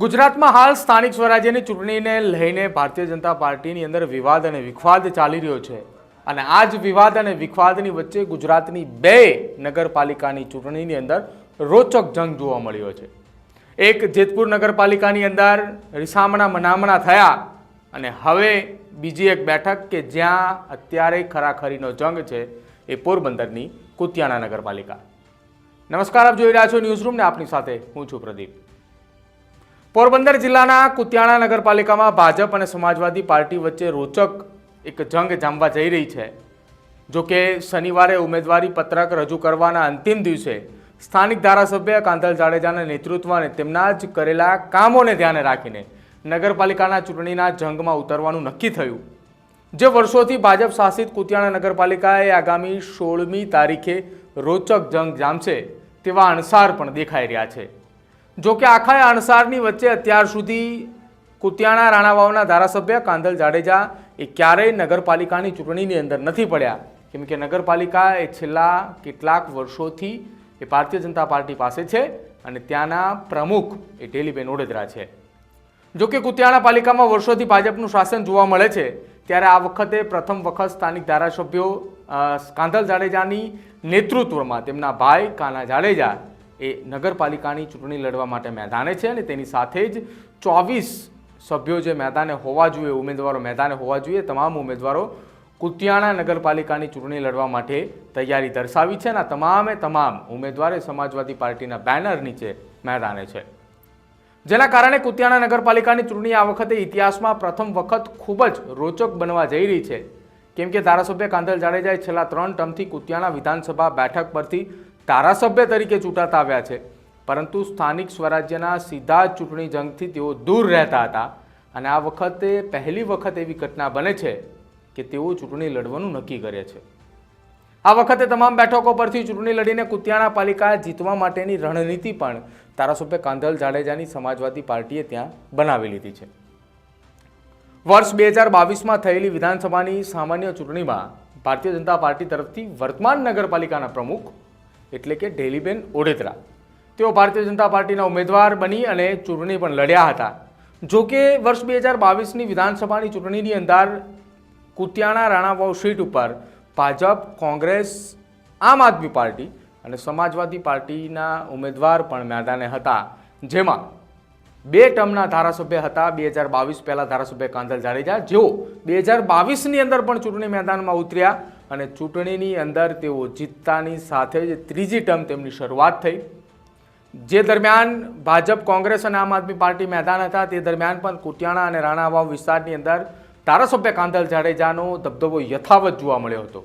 ગુજરાતમાં હાલ સ્થાનિક સ્વરાજ્યની ચૂંટણીને લઈને ભારતીય જનતા પાર્ટીની અંદર વિવાદ અને વિખવાદ ચાલી રહ્યો છે. અને આ જ વિવાદ અને વિખવાદની વચ્ચે ગુજરાતની બે નગરપાલિકાની ચૂંટણીની અંદર રોચક જંગ જોવા મળ્યો છે. એક જેતપુર નગરપાલિકાની અંદર રિસામણા મનામણા થયા અને હવે બીજી એક બેઠક કે જ્યાં અત્યારે ખરાખરીનો જંગ છે એ પોરબંદરની કુતિયાણા નગરપાલિકા. નમસ્કાર, આપ જોઈ રહ્યા છો ન્યૂઝરૂમને રૂમ આપની સાથે હું છું પ્રદીપ. પોરબંદર જિલ્લાના કુતિયાણા નગરપાલિકામાં ભાજપ અને સમાજવાદી પાર્ટી વચ્ચે રોચક એક જંગ જામવા જઈ રહી છે. જો કે શનિવારે ઉમેદવારી પત્રક રજૂ કરવાના અંતિમ દિવસે સ્થાનિક ધારાસભ્ય કાંધલ જાડેજાના નેતૃત્વ અને તેમના જ કરેલા કામોને ધ્યાને રાખીને નગરપાલિકાના ચૂંટણીના જંગમાં ઉતરવાનું નક્કી થયું. જે વર્ષોથી ભાજપ શાસિત કુતિયાણા નગરપાલિકાએ આગામી સોળમી તારીખે રોચક જંગ જામશે તેવા અણસાર પણ દેખાઈ રહ્યા છે. જો કે આખા અણસારની વચ્ચે અત્યાર સુધી કુતિયાણા રાણાવાવના ધારાસભ્ય કાંધલ જાડેજા એ ક્યારેય નગરપાલિકાની ચૂંટણીની અંદર નથી પડ્યા. કેમ કે નગરપાલિકા એ છેલ્લા કેટલાક વર્ષોથી એ ભારતીય જનતા પાર્ટી પાસે છે અને ત્યાંના પ્રમુખ એ ટેલીબેન ઓડેદરા છે. જો કે કુતિયાણા પાલિકામાં વર્ષોથી ભાજપનું શાસન જોવા મળે છે, ત્યારે આ વખતે પ્રથમ વખત સ્થાનિક ધારાસભ્યો કાંધલ જાડેજાની નેતૃત્વમાં તેમના ભાઈ કાના જાડેજા એ નગરપાલિકાની ચૂંટણી લડવા માટે મેદાને છે અને તેની સાથે જ ચોવીસ સભ્યો જે મેદાને હોવા જોઈએ, ઉમેદવારો મેદાને હોવા જોઈએ, તમામ ઉમેદવારો કુતિયાણા નગરપાલિકાની ચૂંટણી લડવા માટે તૈયારી દર્શાવી છે અને તમામે તમામ ઉમેદવારે સમાજવાદી પાર્ટીના બેનર નીચે મેદાને છે. જેના કારણે કુતિયાણા નગરપાલિકાની ચૂંટણી આ વખતે ઇતિહાસમાં પ્રથમ વખત ખૂબ જ રોચક બનવા જઈ રહી છે. કેમ કે ધારાસભ્ય કાંધલ જાડેજાએ છેલ્લા ત્રણ ટર્મથી કુતિયાણા વિધાનસભા બેઠક પરથી ધારાસભ્ય તરીકે ચૂંટાતા આવ્યા છે. પરંતુ સ્થાનિક સ્વરાજ્યના સીધા ચૂંટણી જંગથી તેઓ દૂર રહેતા હતા અને આ વખતે પહેલી વખત એવી ઘટના બને છે કે તેઓ ચૂંટણી લડવાનું નક્કી કરે છે. આ વખતે તમામ બેઠકો પરથી ચૂંટણી લડીને કુતિયાણા પાલિકા જીતવા માટેની રણનીતિ પણ ધારાસભ્ય કાંધલ જાડેજાની સમાજવાદી પાર્ટીએ ત્યાં બનાવી લીધી છે. વર્ષ બે હજાર બાવીસમાં થયેલી વિધાનસભાની સામાન્ય ચૂંટણીમાં ભારતીય જનતા પાર્ટી તરફથી વર્તમાન નગરપાલિકાના પ્રમુખ એટલે કે ઢેલીબેન ઓડેદરા. તેઓ ભારતીય જનતા પાર્ટીના ઉમેદવાર બની અને ચૂંટણી પણ લડ્યા હતા. જો કે વર્ષ બે હજાર બાવીસની વિધાનસભાની ચૂંટણીની અંદર કુતિયાણા રાણાવાવ સીટ ઉપર ભાજપ, કોંગ્રેસ, આમ આદમી પાર્ટી અને સમાજવાદી પાર્ટીના ઉમેદવાર પણ મેદાને હતા. જેમાં બે ટર્મના ધારાસભ્ય હતા. બે હજાર બાવીસ પહેલાં ધારાસભ્ય કાંધલ જાડેજા. જેઓ બે હજાર બાવીસની અંદર પણ ચૂંટણી મેદાનમાં ઉતર્યા. અને ચૂંટણીની અંદર તેઓ જીતતાની સાથે જ ત્રીજી ટર્મ તેમની શરૂઆત થઈ. જે દરમિયાન ભાજપ, કોંગ્રેસ અને આમ આદમી પાર્ટી મેદાન હતા, તે દરમિયાન પણ કુટિયાણા અને રાણાવાવ વિસ્તારની અંદર ધારાસભ્ય કાંધલ જાડેજાનો દબદબો યથાવત જોવા મળ્યો હતો.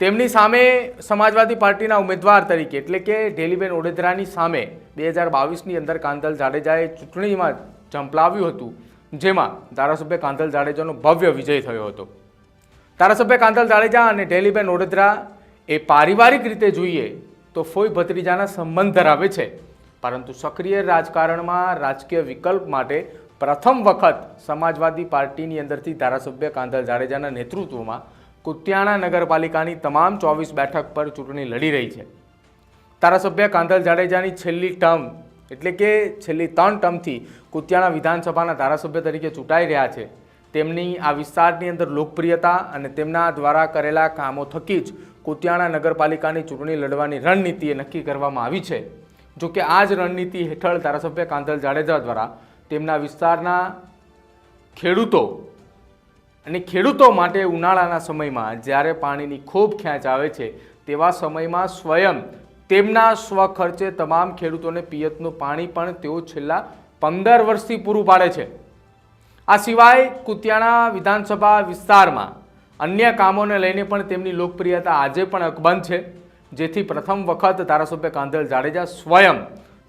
તેમની સામે સમાજવાદી પાર્ટીના ઉમેદવાર તરીકે, એટલે કે ઢેલીબેન ઓડેદરાની સામે બે હજાર બાવીસની અંદર કાંધલ જાડેજાએ ચૂંટણીમાં ઝંપલાવ્યું હતું, જેમાં ધારાસભ્ય કાંધલ જાડેજાનો ભવ્ય વિજય થયો હતો. ધારાસભ્ય કાંતલ જાડેજા અને ઢેલીબેન ઓડેદરા એ પારિવારિક રીતે જોઈએ તો ફોઈ ભત્રીજાના સંબંધ ધરાવે છે. પરંતુ સક્રિય રાજકારણમાં રાજકીય વિકલ્પ માટે પ્રથમ વખત સમાજવાદી પાર્ટીની અંદરથી ધારાસભ્ય કાંધલ જાડેજાના નેતૃત્વમાં કુતિયાણા નગરપાલિકાની તમામ ચોવીસ બેઠક પર ચૂંટણી લડી રહી છે. ધારાસભ્ય કાંધલ જાડેજાની છેલ્લી ટર્મ એટલે કે છેલ્લી ત્રણ ટર્મથી કુતિયાણા વિધાનસભાના ધારાસભ્ય તરીકે ચૂંટાઈ રહ્યા છે. તેમની આ વિસ્તારની અંદર લોકપ્રિયતા અને તેમના દ્વારા કરેલા કામો થકી જ કુતિયાણા નગરપાલિકાની ચૂંટણી લડવાની રણનીતિ નક્કી કરવામાં આવી છે. જો કે આ જ રણનીતિ હેઠળ ધારાસભ્ય કાંધલ જાડેજા દ્વારા તેમના વિસ્તારના ખેડૂતો અને ખેડૂતો માટે ઉનાળાના સમયમાં જ્યારે પાણીની ખૂબ ખેંચ આવે છે, તેવા સમયમાં સ્વયં તેમના સ્વખર્ચે તમામ ખેડૂતોને પિયતનું પાણી પણ તેઓ છેલ્લા પંદર વર્ષથી પૂરું પાડે છે. આ સિવાય કુતિયાણા વિધાનસભા વિસ્તારમાં અન્ય કામોને લઈને પણ તેમની લોકપ્રિયતા આજે પણ અકબંધ છે. જેથી પ્રથમ વખત ધારાસભ્ય કાંધલ જાડેજા સ્વયં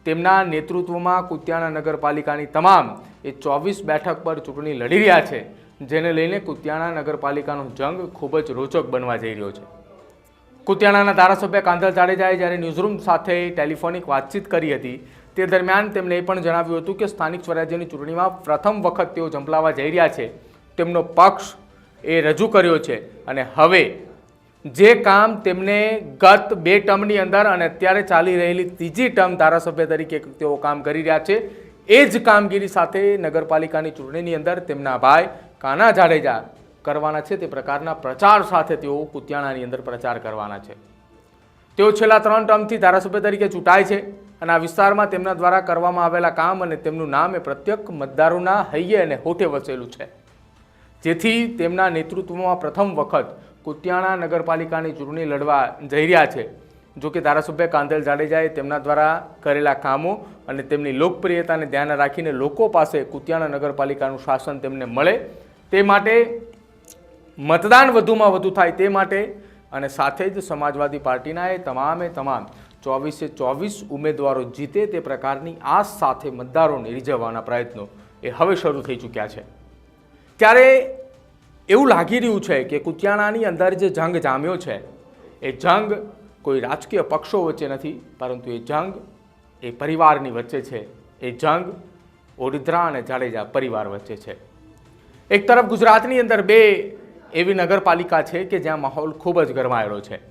તેમના નેતૃત્વમાં કુતિયાણા નગરપાલિકાની તમામ એ ચોવીસ બેઠક પર ચૂંટણી લડી રહ્યા છે, જેને લઈને કુતિયાણા નગરપાલિકાનો જંગ ખૂબ જ રોચક બનવા જઈ રહ્યો છે. કુતિયાણાના ધારાસભ્ય કાંધલ જાડેજાએ જ્યારે ન્યૂઝરૂમ સાથે ટેલિફોનિક વાતચીત કરી હતી તે દરમિયાન તેમણે એ પણ જણાવ્યું હતું કે સ્થાનિક સ્વરાજ્યની ચૂંટણીમાં પ્રથમ વખત તેઓ ઝંપલાવા જઈ રહ્યા છે. તેમનો પક્ષ એ રજૂ કર્યો છે અને હવે જે કામ તેમને ગત બે ટર્મની અંદર અને અત્યારે ચાલી રહેલી ત્રીજી ટર્મ ધારાસભ્ય તરીકે તેઓ કામ કરી રહ્યા છે, એ જ કામગીરી સાથે નગરપાલિકાની ચૂંટણીની અંદર તેમના ભાઈ કાના જાડેજા કરવાના છે. તે પ્રકારના પ્રચાર સાથે તેઓ કુતિયાણાની અંદર પ્રચાર કરવાના છે. તેઓ છેલ્લા ત્રણ ટર્મથી ધારાસભ્ય તરીકે ચૂંટાય છે. અને આ વિસ્તારમાં તેમના દ્વારા કરવામાં આવેલા કામ અને તેમનું નામ એ પ્રત્યેક મતદારોના હૈયે અને હોઠે વસેલું છે. જેથી તેમના નેતૃત્વમાં પ્રથમ વખત કુતિયાણા નગરપાલિકાની ચૂંટણી લડવા જઈ રહ્યા છે. જો કે ધારાસભ્ય કાંધલ જાડેજાએ તેમના દ્વારા કરેલા કામો અને તેમની લોકપ્રિયતાને ધ્યાને રાખીને લોકો પાસે કુતિયાણા નગરપાલિકાનું શાસન તેમને મળે તે માટે મતદાન વધુમાં વધુ થાય તે માટે અને સાથે જ સમાજવાદી પાર્ટીના એ તમામે તમામ ચોવીસે ચોવીસ ઉમેદવારો જીતે તે પ્રકારની આ સાથે મતદારોને રીઝવવાના પ્રયત્નો એ હવે શરૂ થઈ ચૂક્યા છે. ત્યારે એવું લાગી રહ્યું છે કે કુતિયાણાની અંદર જે જંગ જામ્યો છે, એ જંગ કોઈ રાજકીય પક્ષો વચ્ચે નથી, પરંતુ એ જંગ એ પરિવારની વચ્ચે છે. એ જંગ ઓડિદ્રા અને જાડેજા પરિવાર વચ્ચે છે. એક તરફ ગુજરાતની અંદર બે એવી નગરપાલિકા છે કે જ્યાં માહોલ ખૂબ જ ગરમાયેલો છે.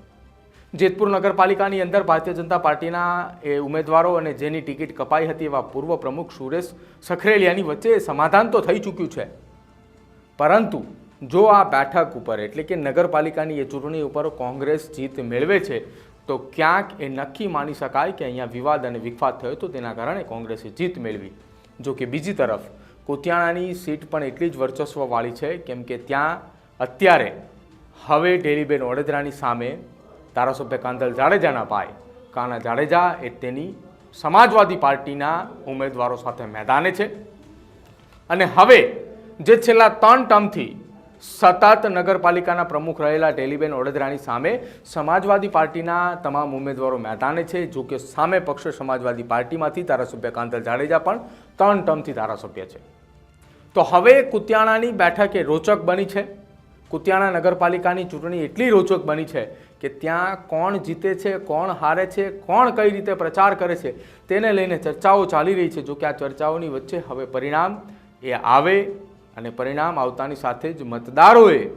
જેતપુર નગરપાલિકાની અંદર ભારતીય જનતા પાર્ટીના એ ઉમેદવારો અને જેની ટિકિટ કપાઈ હતી એવા પૂર્વ પ્રમુખ સુરેશ સખરેલિયાની વચ્ચે સમાધાન તો થઈ ચૂક્યું છે. પરંતુ જો આ બેઠક ઉપર એટલે કે નગરપાલિકાની એ ચૂંટણી ઉપર કોંગ્રેસ જીત મેળવે છે, તો ક્યાંક એ નક્કી માની શકાય કે અહીંયા વિવાદ અને વિખવાદ થયો તો તેના કારણે કોંગ્રેસે જીત મેળવી. જો કે બીજી તરફ, કુતિયાણાની સીટ પણ એટલી જ વર્ચસ્વવાળી છે, કેમ કે ત્યાં અત્યારે હવે ડેલીબેન ઓડેદરાની સામે ધારાસભ્ય કાંધલ જાડેજાના ભાઈ. કાના જાડેજા એ તેની સમાજવાદી પાર્ટીના ઉમેદવારો સાથે મેદાને છે. અને હવે જે છેલ્લા ત્રણ ટર્મથી સતત નગરપાલિકાના પ્રમુખ રહેલા ડેલીબેન વડોદરાની સામે સમાજવાદી પાર્ટીના તમામ ઉમેદવારો મેદાને છે. જો કે સામે પક્ષ સમાજવાદી પાર્ટીમાંથી ધારાસભ્ય કાંધલ જાડેજા પણ ત્રણ ટર્મથી ધારાસભ્ય છે. તો હવે કુતિયાણાની બેઠક એ રોચક બની છે. કુતિયાણા નગરપાલિકાની ચૂંટણી એટલી રોચક બની છે કે ત્યાં કોણ જીતે છે, કોણ હારે છે, કોણ કઈ રીતે પ્રચાર કરે છે, તેને લઈને ચર્ચાઓ ચાલી રહી છે. જો કે આ ચર્ચાઓની વચ્ચે હવે પરિણામ એ આવે અને પરિણામ આવતાની સાથે જ મતદારોએ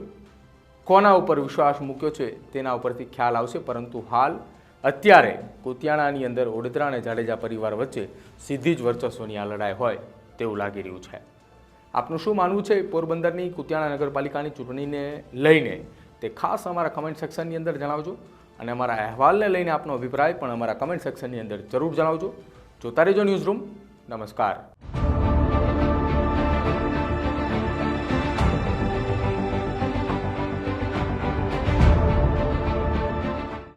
કોના ઉપર વિશ્વાસ મૂક્યો છે તેના ઉપરથી ખ્યાલ આવશે. પરંતુ હાલ અત્યારે કુતિયાણાની અંદર ઓડેદરા અને જાડેજા પરિવાર વચ્ચે સીધી જ વર્ચસ્વની આ લડાઈ હોય તેવું લાગી રહ્યું છે. આપનું શું માનવું છે? પોરબંદરની કુતિયાણા નગરપાલિકાની ચૂંટણીને લઈને તે ખાસ અમારા કમેન્ટ સેક્શનની અંદર જણાવજો. અને અમારા અહેવાલને લઈને આપનો અભિપ્રાય પણ અમારા કમેન્ટ સેક્શનની અંદર જરૂર જણાવજો. જોતા રહેજો ન્યૂઝ રૂમ નમસ્કાર.